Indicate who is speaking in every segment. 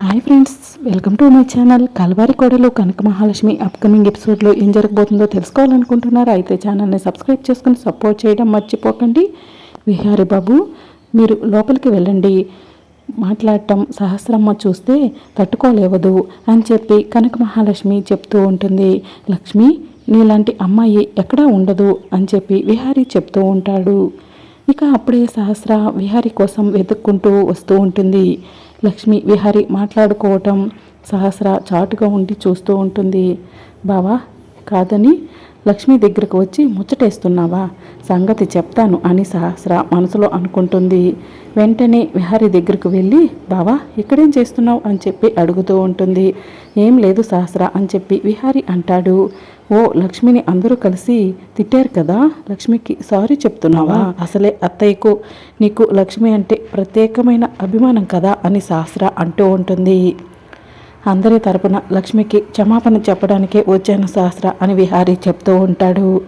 Speaker 1: Hi friends welcome to my channel. Kalavari Kodalu Kanaka Mahalakshmi upcoming ఎపిసోడ్లో ఏం జరగబోతుందో తెలుసుకోవాలనుకుంటున్నారా? అయితే ఛానల్ని సబ్స్క్రైబ్ చేసుకుని సపోర్ట్ చేయడం మర్చిపోకండి. విహారి బాబు మీరు లోపలికి వెళ్ళండి. మాట్లాడటం సహస్రమ్మ చూస్తే తట్టుకోలేవదు అని చెప్పి కనక మహాలక్ష్మి చెప్తూ ఉంటుంది. లక్ష్మి నీలాంటి అమ్మాయి ఎక్కడా ఉండదు అని చెప్పి విహారీ చెప్తూ ఉంటాడు. ఇక అప్పుడే సహస్ర విహారీ కోసం వెతుక్కుంటూ వస్తూ ఉంటుంది. లక్ష్మి విహారి మాట్లాడుకోవటం సహస్ర చాటుగా ఉండి చూస్తూ ఉంటుంది. బావా కాదని లక్ష్మి దగ్గరకు వచ్చి ముచ్చటేస్తున్నావా? సంగతి చెప్తాను అని సహస్ర మనసులో అనుకుంటుంది. వెంటనే విహారి దగ్గరకు వెళ్ళి బావా ఇక్కడేం చేస్తున్నావు? అని చెప్పి అడుగుతూ ఉంటుంది. ఏం లేదు సహస్ర అని చెప్పి విహారి అంటాడు. ఓ లక్ష్మిని అందరూ కలిసి తిట్టారు కదా? లక్ష్మికి సారీ చెప్తున్నావా? అసలే అత్తయ్యకు నీకు లక్ష్మి అంటే ప్రత్యేకమైన అభిమానం కదా అని శాస్త్ర అంటూ ఉంటుంది. అందరి తరపున లక్ష్మికి క్షమాపణ చెప్పడానికే వచ్చాను శాస్త్ర అని విహారి చెప్తూ ఉంటాడు.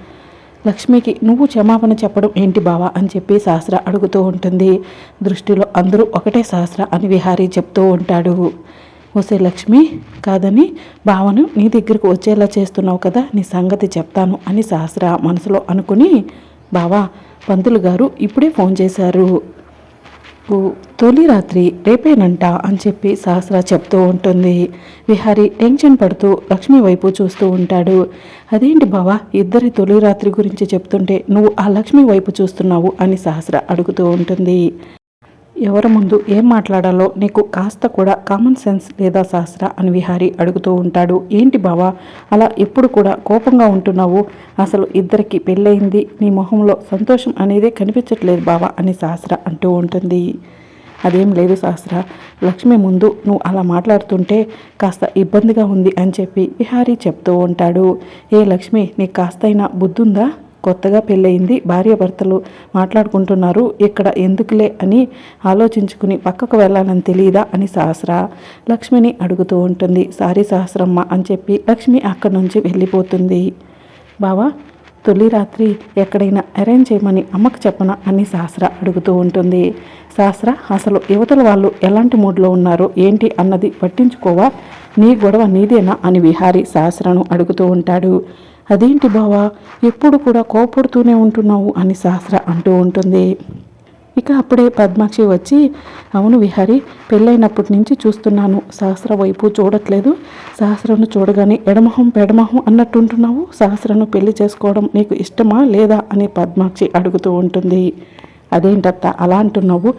Speaker 1: లక్ష్మికి నువ్వు క్షమాపణ చెప్పడం ఏంటి బావా? అని చెప్పి శాస్త్ర అడుగుతూ ఉంటుంది. దృష్టిలో అందరూ ఒకటే శాస్త్ర అని విహారీ చెప్తూ ఉంటాడు. ఓసే లక్ష్మి కాదని బావను నీ దగ్గరకు వచ్చేలా చేస్తున్నావు కదా నీ సంగతి చెప్తాను అని సహస్ర మనసులో అనుకుని బావా పంతులు గారు ఇప్పుడే ఫోన్ చేశారు. ఓ తొలి రాత్రి రేపేనంట అని చెప్పి సహస్ర చెప్తూ ఉంటుంది. విహారి టెన్షన్ పడుతూ లక్ష్మి వైపు చూస్తూ ఉంటాడు. అదేంటి బావా ఇద్దరి తొలి రాత్రి గురించి చెప్తుంటే నువ్వు ఆ లక్ష్మి వైపు చూస్తున్నావు అని సహస్ర అడుగుతూ ఉంటుంది. ఎవరి ముందు ఏం మాట్లాడాలో నీకు కాస్త కూడా కామన్ సెన్స్ లేదా శాస్త్ర అని విహారి అడుగుతూ ఉంటాడు. ఏంటి బావా? అలా ఎప్పుడు కూడా కోపంగా ఉంటున్నావు? అసలు ఇద్దరికి పెళ్ళయింది? నీ మొహంలో సంతోషం అనేదే కనిపించట్లేదు బావా అని శాస్త్ర అంటూ ఉంటుంది. అదేం లేదు శాస్త్ర. లక్ష్మి ముందు నువ్వు అలా మాట్లాడుతుంటే కాస్త ఇబ్బందిగా ఉంది అని చెప్పి విహారీ చెప్తూ ఉంటాడు. ఏ లక్ష్మి నీకు కాస్తైనా బుద్ధుందా? కొత్తగా పెళ్ళయింది. భార్యాభర్తలు మాట్లాడుకుంటున్నారు. ఇక్కడ ఎందుకులే అని ఆలోచించుకుని పక్కకు వెళ్ళాలని తెలియదా అని సహస్ర లక్ష్మిని అడుగుతూ ఉంటుంది. సారీ సహస్రమ్మ అని చెప్పి లక్ష్మి అక్కడి నుంచి వెళ్ళిపోతుంది. బావా తొలి రాత్రి ఎక్కడైనా అరేంజ్ చేయమని అమ్మకు చెప్పన అని సహస్ర అడుగుతూ ఉంటుంది. సహస్ర అసలు యువతల వాళ్ళు ఎలాంటి మూడ్లో ఉన్నారో ఏంటి అన్నది పట్టించుకోవా? నీ గొడవ నీదేనా అని విహారి సహస్రను అడుగుతూ ఉంటాడు. అదేంటి బావా? ఎప్పుడు కూడా కోపడుతూనే ఉంటున్నావు అని సహస్ర అంటూ ఉంటుంది. ఇక అప్పుడే పద్మాక్షి వచ్చి అవును విహారి పెళ్ళైనప్పటి నుంచి చూస్తున్నాను. సహస్ర వైపు చూడట్లేదు. సహస్రను చూడగానే ఎడమహం పెడమహం అన్నట్టుంటున్నావు. సహస్రను పెళ్ళి చేసుకోవడం నీకు ఇష్టమా లేదా? అని పద్మాక్షి అడుగుతూ ఉంటుంది. అదేంటత్త అలా అంటున్నావు.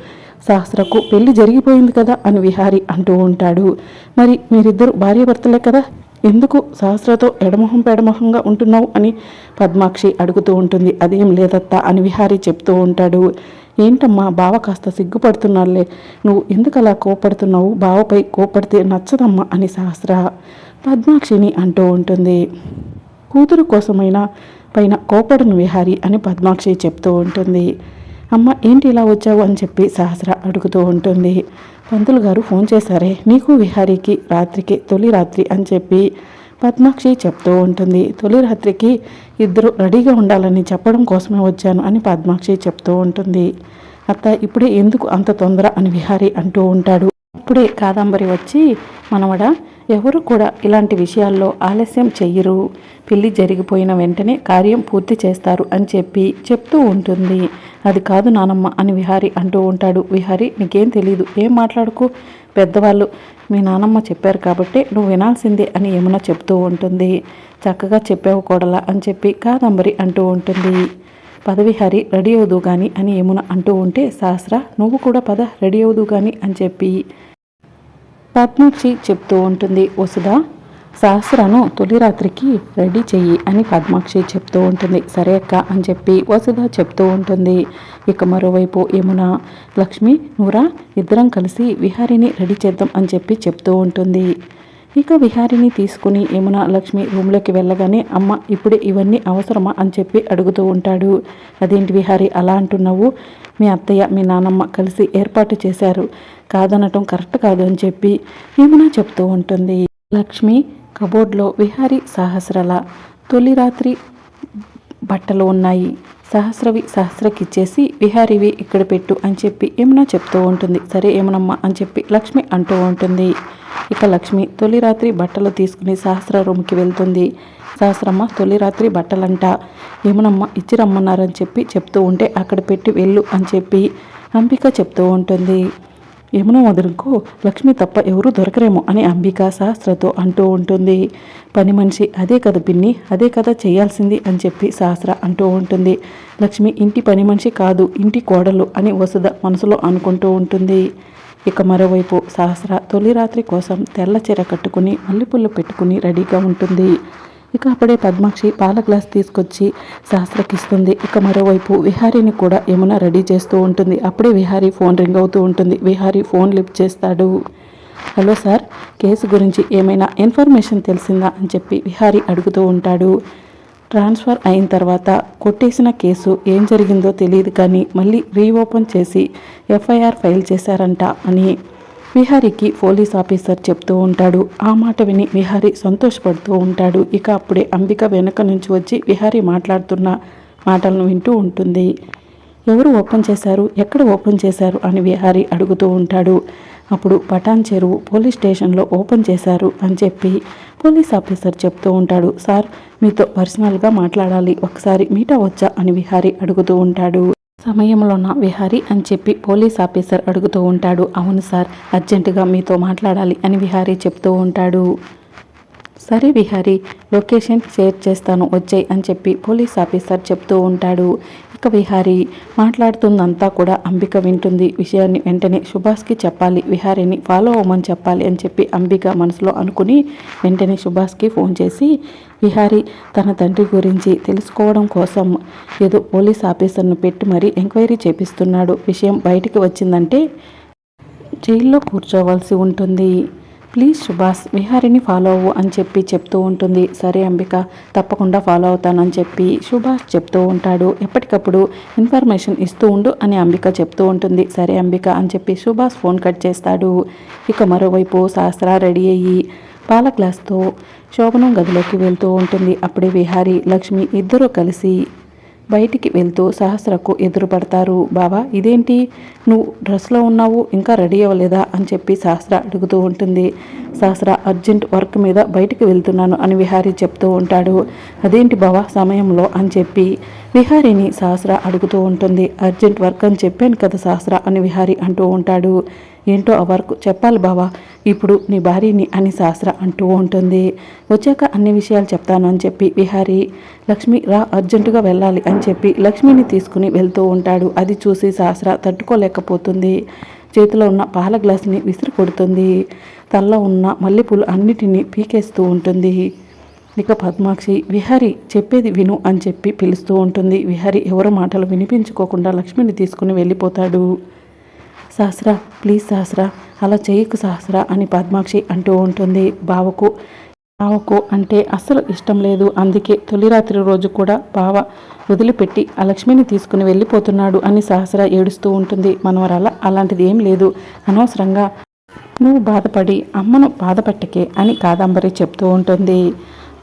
Speaker 1: సహస్రకు పెళ్ళి జరిగిపోయింది కదా? అని విహారి అంటూ ఉంటాడు. మరి మీరిద్దరు భార్యాభర్తలే కదా? ఎందుకు సహస్రతో ఎడమొహం పెడమొహంగా ఉంటున్నావు అని పద్మాక్షి అడుగుతూ ఉంటుంది. అదేం లేదత్తా అని విహారీ చెప్తూ ఉంటాడు. ఏంటమ్మా బావ కాస్త సిగ్గుపడుతున్నాలే నువ్వు ఎందుకు అలా కోపడుతున్నావు? బావపై కోపడితే నచ్చదమ్మా అని సహస్ర పద్మాక్షిని అంటూ ఉంటుంది. కూతురు కోసమైనా పైన కోపడును విహారి అని పద్మాక్షి చెప్తూ ఉంటుంది. అమ్మ ఏంటి ఇలా వచ్చావు అని చెప్పి సహస్ర అడుగుతూ ఉంటుంది. పంతులు గారు ఫోన్ చేశారే. నీకు విహారీకి రాత్రికి తొలి రాత్రి అని చెప్పి పద్మాక్షి చెప్తూ ఉంటుంది. తొలి రాత్రికి ఇద్దరు రెడీగా ఉండాలని చెప్పడం కోసమే వచ్చాను అని పద్మాక్షి చెప్తూ ఉంటుంది. అత్త ఇప్పుడే ఎందుకు అంత తొందర అని విహారీ అంటూ ఉంటాడు. ఇప్పుడే కాదంబరి వచ్చి మనవడ ఎవరు కూడా ఇలాంటి విషయాల్లో ఆలస్యం చెయ్యరు. పెళ్ళి జరిగిపోయిన వెంటనే కార్యం పూర్తి చేస్తారు అని చెప్పి చెప్తూ ఉంటుంది. అది కాదు నానమ్మ అని విహారి అంటూ ఉంటాడు. విహారి నీకేం తెలియదు ఏం మాట్లాడుకు? పెద్దవాళ్ళు మీ నానమ్మ చెప్పారు కాబట్టి నువ్వు వినాల్సిందే అని యమున చెప్తూ ఉంటుంది. చక్కగా చెప్పావు కోడలా అని చెప్పి కాదంబరి అంటూ ఉంటుంది. పదవిహారి రెడీ అవుదు కానీ అని ఏమున అంటూ ఉంటే సహస్ర నువ్వు కూడా పద రెడీ అవుదు కానీ అని చెప్పి పద్మాక్షి చెప్తూ ఉంటుంది వసుధ సహస్రను తొలి రాత్రికి రెడీ చెయ్యి అని పద్మాక్షి చెప్తూ ఉంటుంది. సరే అక్క అని చెప్పి వసుధ చెప్తూ ఉంటుంది. ఇక మరోవైపు యమున లక్ష్మి నూరా ఇద్దరం కలిసి విహారిని రెడీ చేద్దాం అని చెప్పి చెప్తూ ఉంటుంది. ఇక విహారిని తీసుకుని యమున లక్ష్మి రూమ్లోకి వెళ్ళగానే అమ్మ ఇప్పుడే ఇవన్నీ అవసరమా? అని చెప్పి అడుగుతూ ఉంటాడు. అదేంటి విహారి అలా అంటున్నావు? మీ అత్తయ్య మీ నానమ్మ కలిసి ఏర్పాటు చేశారు. కాదనటం కరెక్ట్ కాదు అని చెప్పి యమున చెప్తూ ఉంటుంది. లక్ష్మి కబోర్డ్లో విహారి సహస్రల తొలి రాత్రి బట్టలు ఉన్నాయి. సహస్రవి సహస్రకిచ్చేసి విహారివి ఇక్కడ పెట్టు అని చెప్పి యమున చెప్తూ ఉంటుంది. సరే ఏమనమ్మా అని చెప్పి లక్ష్మి అంటూ ఉంటుంది. ఇక లక్ష్మి తొలి రాత్రి బట్టలు తీసుకుని సహస్ర రూమ్కి వెళ్తుంది. సహస్రమ్మ తొలి రాత్రి బట్టలంట. ఏమనమ్మ ఇచ్చి రమ్మన్నారని చెప్పి చెప్తూ ఉంటే అక్కడ పెట్టి వెళ్ళు అని చెప్పి అంబిక చెప్తూ ఉంటుంది. యమున వదులుకో లక్ష్మి తప్ప ఎవరూ దొరకరేమో అని అంబిక సహస్రతో అంటూ ఉంటుంది. పని మనిషి అదే కథ పిన్ని అదే కథ చేయాల్సింది అని చెప్పి సహస్ర అంటూ ఉంటుంది. లక్ష్మి ఇంటి పని మనిషి కాదు ఇంటి కోడలు అని వసుధ మనసులో అనుకుంటూ ఉంటుంది. ఇక మరోవైపు సహస్ర తొలి రాత్రి కోసం తెల్ల చీర కట్టుకుని మల్లెపూలు పెట్టుకుని రెడీగా ఉంటుంది. ఇక అప్పుడే పద్మాక్షి పాల గ్లాస్ తీసుకొచ్చి శాస్త్రకిస్తుంది. ఇక మరోవైపు విహారీని కూడా యమున రెడీ చేస్తూ ఉంటుంది. అప్పుడే విహారీ ఫోన్ రింగ్ అవుతూ ఉంటుంది. విహారీ ఫోన్ లిఫ్ట్ చేస్తాడు. హలో సార్ కేసు గురించి ఏమైనా ఇన్ఫర్మేషన్ తెలిసిందా? అని చెప్పి విహారీ అడుగుతూ ఉంటాడు. ట్రాన్స్ఫర్ అయిన తర్వాత కొట్టేసిన కేసు ఏం జరిగిందో తెలియదు కానీ మళ్ళీ రీఓపెన్ చేసి ఎఫ్ఐఆర్ ఫైల్ చేశారంట అని విహారీకి పోలీస్ ఆఫీసర్ చెప్తూ ఉంటాడు. ఆ మాట విని విహారీ సంతోషపడుతూ ఉంటాడు. ఇక అప్పుడే అంబిక వెనక నుంచి వచ్చి విహారీ మాట్లాడుతున్న మాటలను వింటూ ఉంటుంది. ఎవరు ఓపెన్ చేశారు? ఎక్కడ ఓపెన్ చేశారు? అని విహారీ అడుగుతూ ఉంటాడు. అప్పుడు పటాన్ చెరువు పోలీస్ స్టేషన్లో ఓపెన్ చేశారు అని చెప్పి పోలీస్ ఆఫీసర్ చెప్తూ ఉంటాడు. సార్ మీతో పర్సనల్గా మాట్లాడాలి. ఒకసారి మీట్ అవ్వచ్చా అని విహారీ అడుగుతూ ఉంటాడు. సమయంలోన విహారీ అని చెప్పి పోలీస్ ఆఫీసర్ అడుగుతూ ఉంటాడు. అవును సార్ అర్జెంటుగా మీతో మాట్లాడాలి అని విహారీ చెప్తూ ఉంటాడు. సరే విహారీ లొకేషన్ షేర్ చేస్తాను వచ్చాయి అని చెప్పి పోలీస్ ఆఫీసర్ చెప్తూ ఉంటాడు. ఇక విహారీ మాట్లాడుతుందంతా కూడా అంబిక వింటుంది. విషయాన్ని వెంటనే సుభాష్కి చెప్పాలి. విహారీని ఫాలో అవ్వమని చెప్పాలి అని చెప్పి అంబిక మనసులో అనుకుని వెంటనే సుభాష్కి ఫోన్ చేసి విహారీ తన తండ్రి గురించి తెలుసుకోవడం కోసం ఏదో పోలీస్ ఆఫీసర్ను పెట్టి మరీ ఎంక్వైరీ చేపిస్తున్నాడు. విషయం బయటికి వచ్చిందంటే జైల్లో కూర్చోవలసి ఉంటుంది. ప్లీజ్ సుభాష్ విహారిని ఫాలో అవ్వు అని చెప్పి చెప్తూ ఉంటుంది. సరే అంబిక తప్పకుండా ఫాలో అవుతానని చెప్పి సుభాష్ చెప్తూ ఉంటాడు. ఎప్పటికప్పుడు ఇన్ఫర్మేషన్ ఇస్తూ ఉండు అని అంబిక చెప్తూ ఉంటుంది. సరే అంబిక అని చెప్పి సుభాష్ ఫోన్ కట్ చేస్తాడు. ఇక మరోవైపు శాస్త్ర రెడీ అయ్యి పాల గ్లాస్తో శోభనం గదిలోకి వెళ్తూ ఉంటుంది. అప్పుడే విహారి లక్ష్మి ఇద్దరూ కలిసి బయటికి వెళ్తూ సహస్రకు ఎదురుపడతారు. బావా ఇదేంటి? నువ్వు డ్రెస్లో ఉన్నావు ఇంకా రెడీ అవ్వలేదా? అని చెప్పి సహస్ర అడుగుతూ ఉంటుంది. సహస్ర అర్జెంట్ వర్క్ మీద బయటికి వెళ్తున్నాను అని విహారీ చెప్తూ ఉంటాడు. అదేంటి బావా సమయంలో? అని చెప్పి విహారిని సహస్ర అడుగుతూ ఉంటుంది. అర్జెంట్ వర్క్ అని చెప్పాను కదా సహస్ర అని విహారి అంటూ ఉంటాడు. ఏంటో ఆ వర్క్ చెప్పాలి బావా. ఇప్పుడు నీ భార్యని అని శాస్త్ర అంటూ ఉంటుంది. వచ్చాక అన్ని విషయాలు చెప్తాను అని చెప్పి విహారి లక్ష్మి రా అర్జెంటుగా వెళ్ళాలి అని చెప్పి లక్ష్మిని తీసుకుని వెళ్తూ ఉంటాడు. అది చూసి సహస్ర తట్టుకోలేకపోతుంది. చేతిలో ఉన్న పాల గ్లాసుని విసిరి కొడుతుంది. తల్లో ఉన్న మల్లెపూలు అన్నిటినీ పీకేస్తూ ఉంటుంది. ఇక పద్మాక్షి విహారి చెప్పేది విను అని చెప్పి పిలుస్తూ ఉంటుంది. విహారి ఎవరి మాటలు వినిపించుకోకుండా లక్ష్మిని తీసుకుని వెళ్ళిపోతాడు. సహస్ర ప్లీజ్ సహస్ర అలా చేయకు సహస్ర అని పద్మాక్షి అంటూ ఉంటుంది. బావకు బావకు అంటే అస్సలు ఇష్టం లేదు. అందుకే తొలి రాత్రి రోజు కూడా బావ వదిలిపెట్టి ఆ లక్ష్మిని తీసుకుని వెళ్ళిపోతున్నాడు అని సహస్ర ఏడుస్తూ ఉంటుంది. మనవరాల అలాంటిది ఏం లేదు. అనవసరంగా నువ్వు బాధపడి అమ్మను బాధపట్టకే అని కాదంబరి చెప్తూ ఉంటుంది.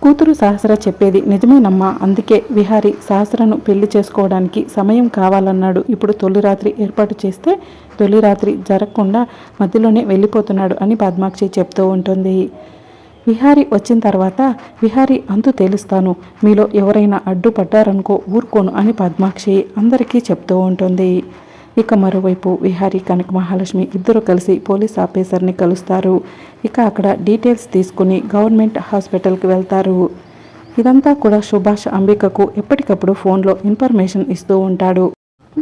Speaker 1: కూతురు సహస్ర చెప్పేది నిజమేనమ్మా. అందుకే విహారి సహస్రను పెళ్ళి చేసుకోవడానికి సమయం కావాలన్నాడు. ఇప్పుడు తొలి రాత్రి ఏర్పాటు చేస్తే తొలి రాత్రి జరగకుండా మధ్యలోనే వెళ్ళిపోతున్నాడు అని పద్మాక్షి చెప్తూ ఉంటుంది. విహారి వచ్చిన తర్వాత విహారి అంతు తేలుస్తాను. మీలో ఎవరైనా అడ్డుపడ్డారనుకో ఊరుకోను అని పద్మాక్షి అందరికీ చెప్తూ ఉంటుంది. ఇక మరోవైపు విహారీ కనక మహాలక్ష్మి ఇద్దరు కలిసి పోలీస్ ఆఫీసర్ని కలుస్తారు. ఇక అక్కడ డీటెయిల్స్ తీసుకుని గవర్నమెంట్ హాస్పిటల్కి వెళ్తారు. ఇదంతా కూడా సుభాష్ అంబికకు ఎప్పటికప్పుడు ఫోన్లో ఇన్ఫర్మేషన్ ఇస్తూ ఉంటాడు.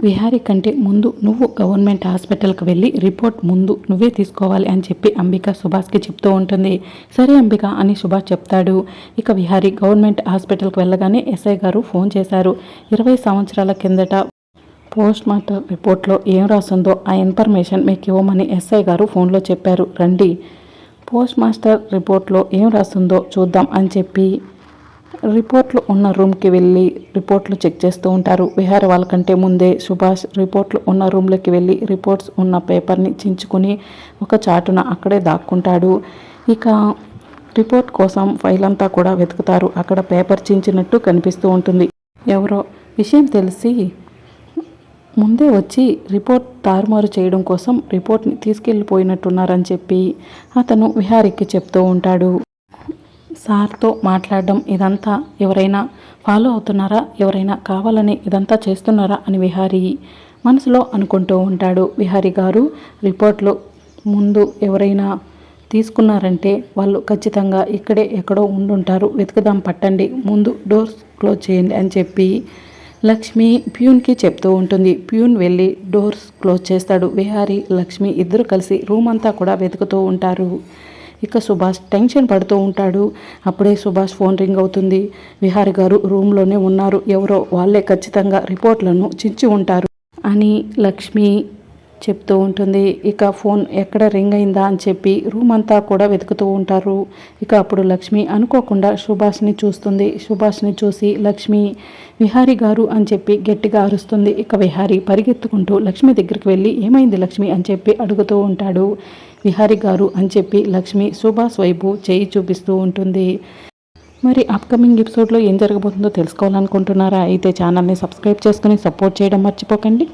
Speaker 1: విహారీ కంటే ముందు నువ్వు గవర్నమెంట్ హాస్పిటల్కి వెళ్ళి రిపోర్ట్ ముందు నువ్వే తీసుకోవాలి అని చెప్పి అంబిక సుభాష్కి చెప్తూ ఉంటుంది. సరే అంబిక అని సుభాష్ చెప్తాడు. ఇక విహారీ గవర్నమెంట్ హాస్పిటల్కి వెళ్ళగానే ఎస్ఐ గారు ఫోన్ చేశారు. ఇరవై సంవత్సరాల కిందట పోస్ట్ మార్టం రిపోర్ట్లో ఏం రాసిందో ఆ ఇన్ఫర్మేషన్ మీకు ఇవ్వమని ఎస్ఐ గారు ఫోన్లో చెప్పారు. రండి. పోస్ట్ మాస్టర్ రిపోర్ట్లో ఏం రాస్తుందో చూద్దాం అని చెప్పి రిపోర్ట్లు ఉన్న రూమ్కి వెళ్ళి రిపోర్ట్లు చెక్ చేస్తూ ఉంటారు. విహార వాళ్ళకంటే ముందే సుభాష్ రిపోర్ట్లు ఉన్న రూమ్లోకి వెళ్ళి రిపోర్ట్స్ ఉన్న పేపర్ని చించుకుని ఒక చాటున అక్కడే దాక్కుంటాడు. ఇక రిపోర్ట్ కోసం ఫైల్ అంతా కూడా వెతుకుతారు. అక్కడ పేపర్ చించినట్టు కనిపిస్తూ ఉంటుంది. ఎవరో విషయం తెలిసి ముందే వచ్చి రిపోర్ట్ తారుమారు చేయడం కోసం రిపోర్ట్ని తీసుకెళ్ళిపోయినట్టున్నారని చెప్పి అతను విహారికి చెప్తూ ఉంటాడు. సార్తో మాట్లాడడం ఇదంతా ఎవరైనా ఫాలో అవుతున్నారా? ఎవరైనా కావాలని ఇదంతా చేస్తున్నారా? అని విహారీ మనసులో అనుకుంటూ ఉంటాడు. విహారీ గారు రిపోర్ట్లు ముందు ఎవరైనా తీసుకున్నారంటే వాళ్ళు ఖచ్చితంగా ఇక్కడే ఎక్కడో ఉండుంటారు. వెతుకుదాం పట్టండి. ముందు డోర్స్ క్లోజ్ చేయండి అని చెప్పి లక్ష్మి ప్యూన్కి చెప్తూ ఉంటుంది. ప్యూన్ వెళ్ళి డోర్స్ క్లోజ్ చేస్తాడు. విహారీ లక్ష్మి ఇద్దరు కలిసి రూమ్ అంతా కూడా వెతుకుతూ ఉంటారు. ఇక సుభాష్ టెన్షన్ పడుతూ ఉంటాడు. అప్పుడే సుభాష్ ఫోన్ రింగ్ అవుతుంది. విహారి గారు రూమ్లోనే ఉన్నారు. ఎవరో వాళ్ళే ఖచ్చితంగా రిపోర్ట్లను చించి ఉంటారు. అని లక్ష్మి చెప్తూ ఉంటుంది. ఇక ఫోన్ ఎక్కడ రింగ్ అయిందా అని చెప్పి రూమ్ అంతా కూడా వెతుకుతూ ఉంటారు. ఇక అప్పుడు లక్ష్మి అనుకోకుండా సుభాష్ని చూస్తుంది. సుభాష్ని చూసి లక్ష్మి విహారి గారు అని చెప్పి గట్టిగా అరుస్తుంది. ఇక విహారి పరిగెత్తుకుంటూ లక్ష్మి దగ్గరికి వెళ్ళి ఏమైంది లక్ష్మి? అని చెప్పి అడుగుతూ ఉంటాడు. విహారి గారు అని చెప్పి లక్ష్మి సుభాష్ వైపు చేయి చూపిస్తూ ఉంటుంది. మరి అప్కమింగ్ ఎపిసోడ్లో ఏం జరగబోతుందో తెలుసుకోవాలనుకుంటున్నారా? అయితే ఛానల్ని సబ్స్క్రైబ్ చేసుకుని సపోర్ట్ చేయడం మర్చిపోకండి.